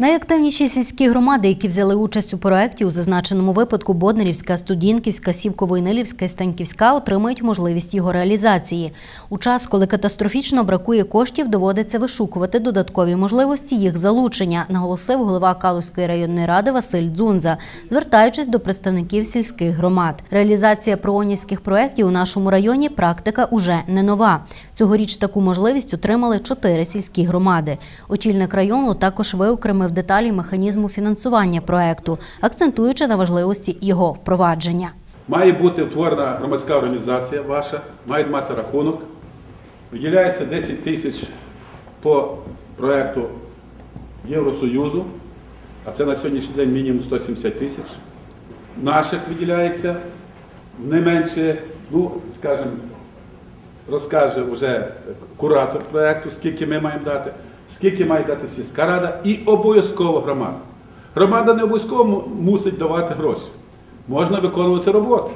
Найактивніші сільські громади, які взяли участь у проєкті, у зазначеному випадку Боднерівська, Студінківська, Сівково-Інилівська і Станьківська отримають можливість його реалізації. У час, коли катастрофічно бракує коштів, доводиться вишукувати додаткові можливості їх залучення, наголосив голова Калузької районної ради Василь Дзунза, звертаючись до представників сільських громад. Реалізація проонівських проєктів у нашому районі практика уже не нова. Цьогоріч таку можливість отримали чотири сільські громади. Очільник району також виокремив деталі механізму фінансування проекту, акцентуючи на важливості його впровадження. Має бути утворена громадська організація ваша, має мати рахунок. Виділяється 10 тисяч по проекту Євросоюзу, а це на сьогоднішній день мінімум 170 тисяч. Наших виділяється не менше, ну, скажімо, розкаже вже куратор проекту, скільки ми маємо дати, скільки має дати сільська рада і обов'язково громада. Громада не обов'язково мусить давати гроші. Можна виконувати роботу.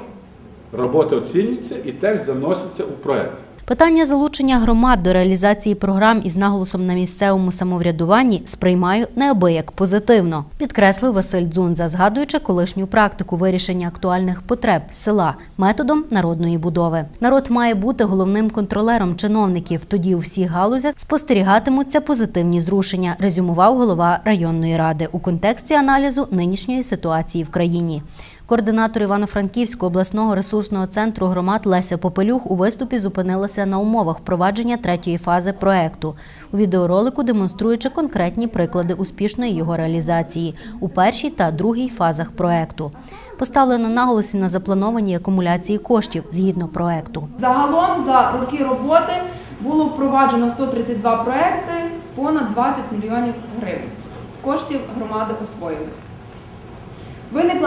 Робота оцінюється і теж заноситься у проект. Питання залучення громад до реалізації програм із наголосом на місцевому самоврядуванні сприймаю неабияк позитивно, підкреслив Василь Дзунза, згадуючи колишню практику вирішення актуальних потреб села методом народної будови. Народ має бути головним контролером чиновників. Тоді у всіх галузях спостерігатимуться позитивні зрушення, резюмував голова районної ради у контексті аналізу нинішньої ситуації в країні. Координатор Івано-Франківського обласного ресурсного центру громад Леся Попелюх у виступі зупинилася на умовах впровадження третьої фази проекту. У відеоролику демонструючи конкретні приклади успішної його реалізації у першій та другій фазах проекту. Поставлено наголоси на заплановані акумуляції коштів згідно проекту. Загалом за роки роботи було впроваджено 132 проекти, понад 20 мільйонів гривень. Коштів громади освоїли.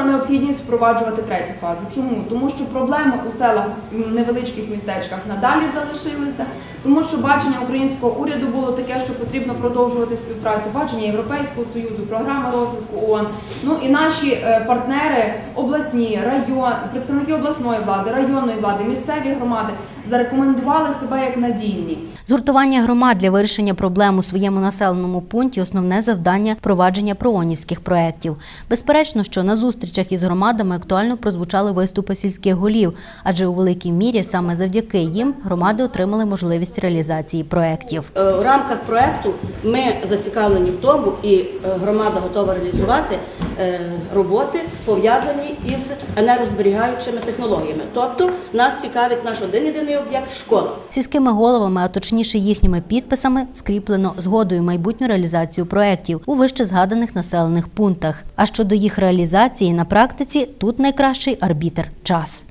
Необхідність впроваджувати третю фазу. Чому? Тому що проблеми у селах, невеличких містечках надалі залишилися, тому що бачення українського уряду було таке, що потрібно продовжувати співпрацю, бачення Європейського Союзу, програми розвитку ООН. Ну і наші е, партнери, обласні, район, представники обласної влади, районної влади, місцеві громади зарекомендували себе як надійні. Згуртування громад для вирішення проблем у своєму населеному пункті основне завдання впровадження проонівських проєктів. Безперечно, що на зустрічах із громадами актуально прозвучали виступи сільських голів, адже у великій мірі саме завдяки їм громади отримали можливість реалізації проєктів. Е, У рамках проекту ми зацікавлені в тому, і е, громада готова реалізувати е, роботи пов'язані із енергозберігаючими технологіями. Тобто нас цікавить наш один єдиний об'єкт школа. Сільськими головами, а точніше їхніми підписами, скріплено згодою майбутню реалізацію проєктів у вище згаданих населених пунктах. А щодо їх реалізації на практиці, тут найкращий арбітер час.